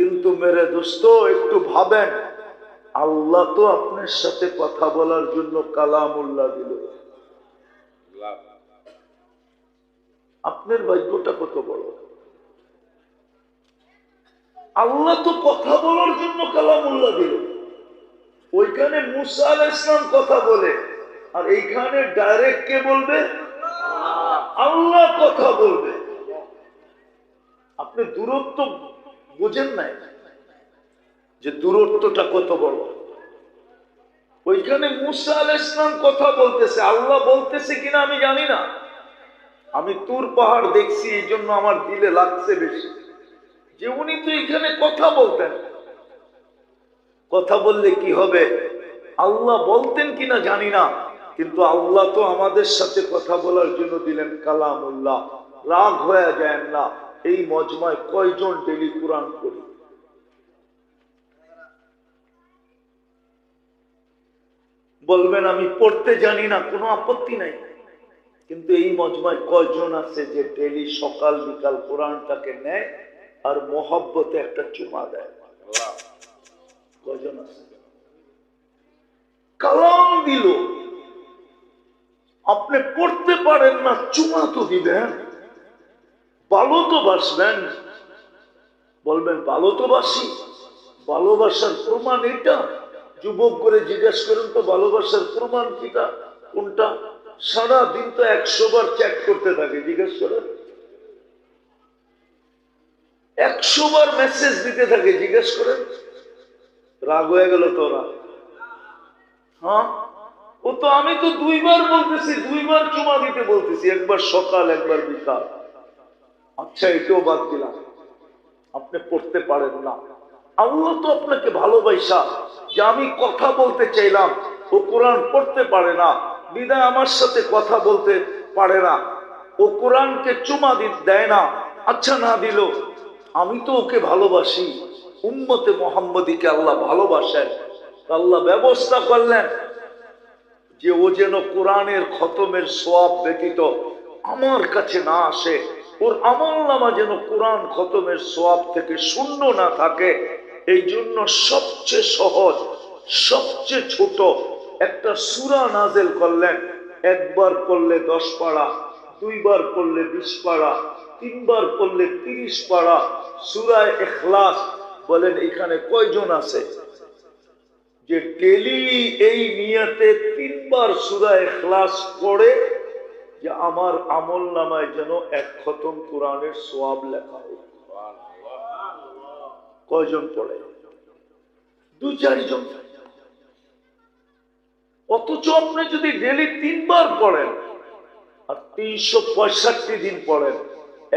কিন্তু মেরে দোস্ত, একটু ভাবেন। আল্লাহ তো আপনার সাথে কথা বলার জন্য কালামুল্লাহ দিল। আপনার ভাগ্যটা কত বড়? আল্লাহ তো কথা বলার জন্য কালামুল্লাহ দিল। ওইখানে মুসা আল ইসলাম কথা বলে, আর এইখানে ডাইরেক্ট কে বলবে? আল্লাহ কথা বলবে। আপনি দূরত্ব বুঝেন নাই যে দূরত্বটা কত বড়। ওইখানে মুসা আল ইসলাম কথা বলতেছে, আল্লাহ বলতেছে কিনা আমি জানি না। আমি তুর পাহাড় দেখছি, এই জন্য আমার দিলে লাগছে বেশি। যে উনি তো এখানে কথা বলতেন। কথা বললে কি হবে? আল্লাহ বলতেন কিনা জানি না, কিন্তু আল্লাহ তো আমাদের সাথে কথা বলার জন্য দিলেন কালামুল্লাহ। রাগ হয়ে যায় না। এই মজমায় কয়জন ডেলি কোরআন করি বলবেন, আমি পড়তে জানি না, কোনো আপত্তি নাই। কিন্তু এই মজমায় কয়জন আছে যে ডেলি সকাল, বিকাল কোরআনটাকে নেয় আর মোহব্বতে একটা চুমা দেয়? কয়জন আছে? কালাম দিল। আপনি পড়তে পারেন না, চুমা তো দিবেন। ভালো তো বাসবেন বলবেন ভালো তো বাসি ভালোবাসার প্রমাণ এটা? যুবক করে জিজ্ঞেস করেন তো ভালোবাসার প্রমাণ কিটা? কোনটা? সারা দিন তো একশো বার চেক করতে থাকে, জিজ্ঞেস করেন। একশো বার মেসেজ দিতে থাকে, জিজ্ঞেস করেন। রাগ হয়ে গেল তোরা হ্যাঁ? ও তো আমি তো দুইবার বলতেছি, দুইবার চুমা দিতে বলতেছি, একবার সকাল, একবার বিকাল। আচ্ছা এটাও বাদ দিলাম। আপনি পড়তে পারেন না। আল্লাহ তো আপনাকে ভালোবাসা, যে আমি কথা বলতে চাইলাম, ও কোরআন পড়তে পারে না, বিদায় আমার সাথে কথা বলতে পারে না, ও কোরআনকে চুমা দেয় না আচ্ছা না দিল, আমি তো ওকে ভালোবাসি। উম্মতে মোহাম্মদীকে আল্লাহ ভালোবাসেন, আল্লাহ ব্যবস্থা করলেন যে ও যেন কোরআনের খতমের সোয়াব ব্যতীত আমার কাছে না আসে। ওর আমল নামা যেন কোরআন খতমের সোয়াব থেকে শূন্য না থাকে এই জন্য সবচেয়ে সহজ, সবচেয়ে ছোট একটা সুরা নাজেল করলেন। একবার করলে দশ পাড়া, দুইবার করলে বিশ পাড়া, তিনবার করলে তিরিশ পাড়া, সুরায় এখলাস বলেন, এখানে কয়জন আছে? যে ডেলি এই নিয়তে তিনবার সুরা এখলাস পড়ে যে আমার আমল নামায় যেন এক খতম কোরআনের সোয়াব লেখা হোক কয়জন পড়ে? দু চারজন। অথচ আপনি যদি ডেলি তিনবার পড়েন, আর তিনশো পঁয়ষট্টি দিন পড়েন,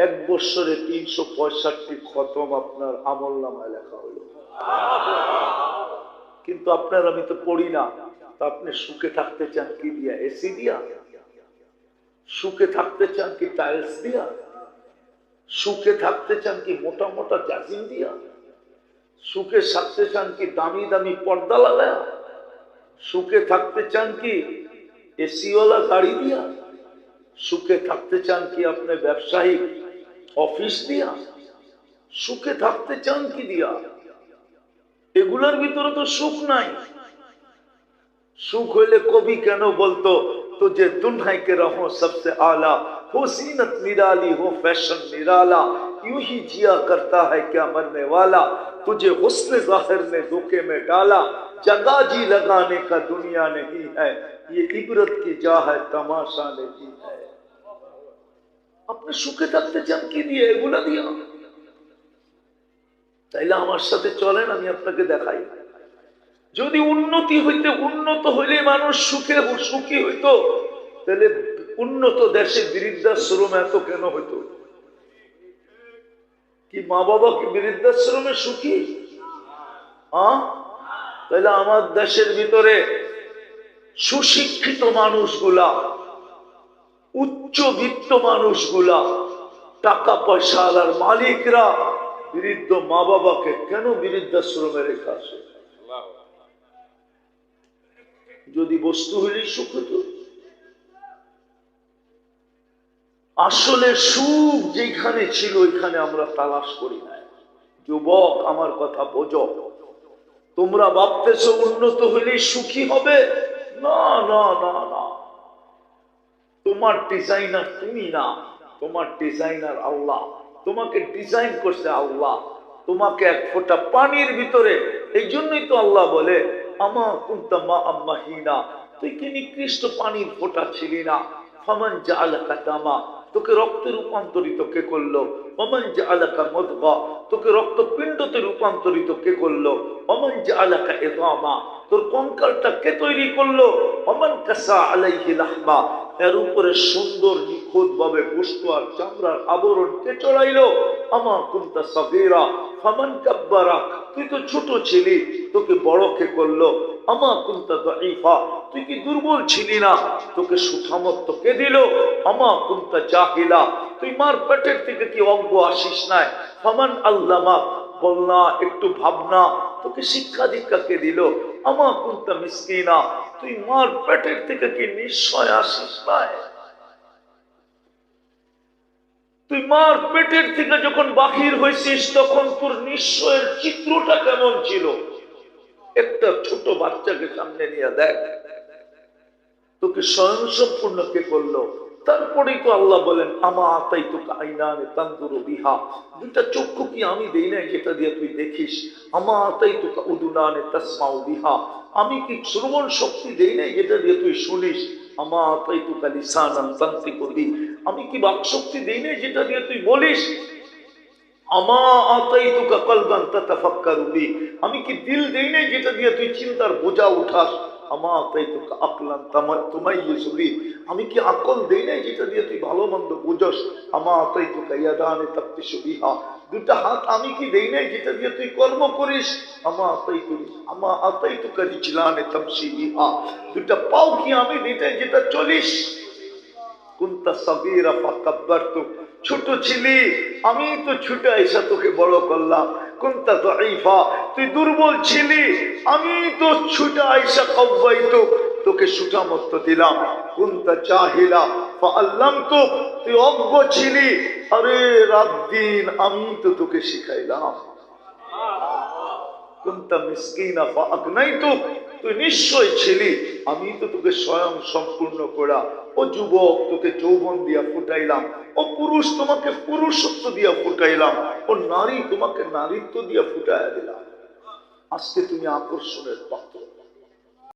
এক বছরে তিনশো পঁয়ষট্টি খতম আপনার আমল নামায় লেখা হলো। কিন্তু আপনার, আমি তো পড়ি না, তা আপনি সুখে থাকতে চান কি দিয়া? এসি দিয়া? সুখে থাকতে চান কি টাইলস দিয়া? সুখে থাকতে চান কি মোটা মোটা জাজিম দিয়া? সুখে থাকতে চান কি দামি দামি পর্দা লাগায়া? সুখে থাকতে চান কি এসিওয়ালা গাড়ি দিয়া? সুখে থাকতে চান কি আপনি ব্যবসায়িক অফিস দিয়া? সুখে থাকতে চান কি দিয়া? এগুলোর ভিতরে তো সুখ নাই। সুখ হইলে কবি কেন বলতো تجھے دنہے کے رہوں سب سے اعلیٰ ہو زینت نرالی، ہو فیشن نرالا، یوں ہی جیا کرتا ہے کیا مرنے والا؟ تجھے غسل ظاہر نے دھوکے میں ڈالا، جگہ جی لگانے کا دنیا نہیں ہے، یہ عبرت کی جا ہے، تماشا نہیں ہے۔ اپنے সুখে থাকতে চমকি دیا এগুলো ہمارے তাইলে আমার সাথে চলেন আমি আপনাকে দেখাই যদি উন্নতি হইতে উন্নত হইলে মানুষ সুখে সুখী হইতো, তাহলে উন্নত দেশে বৃদ্ধাশ্রম এত কেন হইতো? কি মা বাবা কি বৃদ্ধাশ্রমে সুখী? তাহলে আমার দেশের ভিতরে সুশিক্ষিত মানুষগুলা, উচ্চবিত্ত মানুষগুলা টাকা পয়সা আলার মালিকরা বৃদ্ধ মা বাবাকে কেন বৃদ্ধাশ্রমে রেখে আসে? যদি বস্তু হইলেই সুখ হতো আসলে সুখ যেখানে ছিল, ওইখানে আমরা তালাশ করি না যুবক, আমার কথা বোঝো। তোমরা ভাবতেছো উন্নত হইলেই সুখী হবে? না না না না। তোমার ডিজাইনার তুমি না। তোমার ডিজাইনার আল্লাহ। তোমাকে ডিজাইন করছে আল্লাহ। তোমাকে এক ফোঁটা পানির ভিতরে। এই জন্যই তো আল্লাহ বলে আমা কুন্তা মা আম্মা হিনা তুই কি নিকৃষ্ট পানির ফোটা ছিলি না? ফমান যা আলাকা দামা তোকে রক্তে রূপান্তরিত কে করল? অমান যে আলাকা মদগা, তোকে রক্তপিণ্ডতে রূপান্তরিত কে করল? অমান যে আলাকা এদামা তোর কঙ্কালটা কে তৈরি করল? অমান কাসা আলাইহি লাহমা এর উপরে সুন্দর নিখুঁত ভাবে পুষ্ট আর চামড়ার আবরণ কে চড়াইলো আমার কুন্তা সগীরা, ফামান কাব্বারা, তুই তো ছোট ছিলি, তোকে বড় কে করল? আমা কুন্তা দাইফা তুই কি দুর্বল ছিলি না? তোকে সুসামর্থ্য কে দিল? আমা কুন্তা জাহিলা, তুই মার পেটের থেকে কি অজ্ঞ আসিস নাই? ফামান আল্লামা বলনা একটু ভাবনা তোকে শিক্ষা দীক্ষা কে দিল? আমা কুন্তা মিসকিনা, তুই মার পেটের থেকে কি নিশ্চয় আসিস তুই মার পেটের থেকে যখন বাহির হয়েছিস তখন তোর নিশ্চয়ের চিত্রটা কেমন ছিল? একটা ছোট বাচ্চাকে সামনে নিয়ে দেখ। তোকে স্বয়ং সম্পূর্ণ কে করল? তারপরেই তো আল্লাহ বলেন, আমা আতাই তোকে আইনানে বিহা। দুটা চক্ষু কি আমি দেই নাই যেটা দিয়ে তুই দেখিস? আমা আতাই তোকে উদুনানে তাসমাউ বিহা। আমি কি শ্রবণ শক্তি দেই নাই যেটা দিয়ে তুই শুনিস? আমা আতাই তোকে লিসানান তান্তি করবি আমি কি বাক শক্তি দেই নাই যেটা দিয়ে তুই বলিস? আমা আতাই তোকে কলবান তাতাফাক্কারু বি। আমি কি দিল দেই নাই যেটা দিয়ে তুই চিন্তার বোঝা উঠাস? আমা কি আকল দেই নাই যেটা দিয়ে তুই ভালো মন্দ বুঝস? আমা আতাই তোকে ইয়াদানে তাপ্তি সুবিহা দুটা হাত আমি কি দেই নাই যেটা দিয়ে তুই কর্ম করিস? আমা আতাই তুই আমা আতাই তোকে রিচলানে তামসি বিহা। দুটা পাও কি আমি দিতে যেটা চলিস? কুন্তা সগীরা ফাকাব্বারতু। ছোট ছিলি, আমি তো ছুটে আইসা তোকে বড় করলাম। তুই দুর্বল ছিলি, আমি তো ছুটা আইসা কব্বাইতু তোকে সুঠামত্ত দিলাম। কুন্তা চাহিলা আল্লাম তো তুই অজ্ঞ ছিলি, আরে রাত দিন আমি তো তোকে শিখাইলাম। কুন্তা মিসকিনা ফাগনাইতু তুই নিশ্চয় ছিলি। আমি তো তোকে স্বয়ং সম্পূর্ণ করা। ও যুবক, তোকে যৌবন দিয়া ফুটাইলাম। ও পুরুষ, তোমাকে পুরুষত্ব দিয়া ফুটাইলাম। ও নারী, তোমাকে নারীত্ব দিয়া ফুটাইয়া দিলাম। আজকে তুমি আকর্ষণের পাত্র।